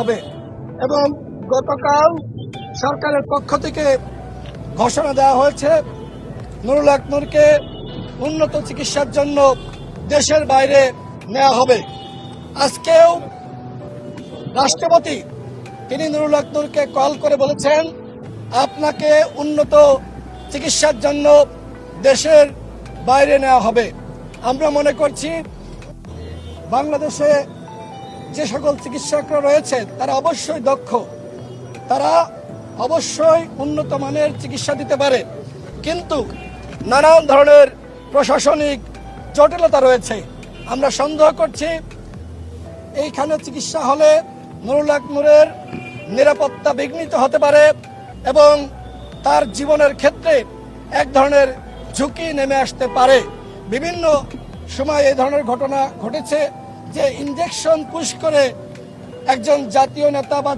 হবে। এবং গতকাল সরকারের পক্ষ থেকে ঘোষণা দেওয়া হয়েছে, নুরুল হক নূরকে উন্নত চিকিৎসার জন্য দেশের বাইরে নেওয়া হবে। আজকেও রাষ্ট্রপতি, তিনি নুরুল হক নূরকে কল করে বলেছেন, আপনাকে উন্নত চিকিৎসার জন্য দেশের বাইরে নেওয়া হবে। আমরা মনে করছি বাংলাদেশে যে সকল চিকিৎসকরা রয়েছে, তারা অবশ্যই দক্ষ। তারা অবশ্যই উন্নত মানের চিকিৎসা দিতে পারে। কিন্তু নানান ধরনের প্রশাসনিক জটিলতা রয়েছে। আমরা সন্দেহ করছি, এইখানে চিকিৎসা হলে নুরুল হক নূরের নিরাপত্তা বিঘ্নিত হতে পারে এবং তার জীবনের ক্ষেত্রে এক ধরনের ঝুঁকি নেমে আসতে পারে। বিভিন্ন সময় এই ধরনের ঘটনা ঘটেছে। যে ইঞ্জেকশন পুশ করে একজন জাতীয় নেতা বা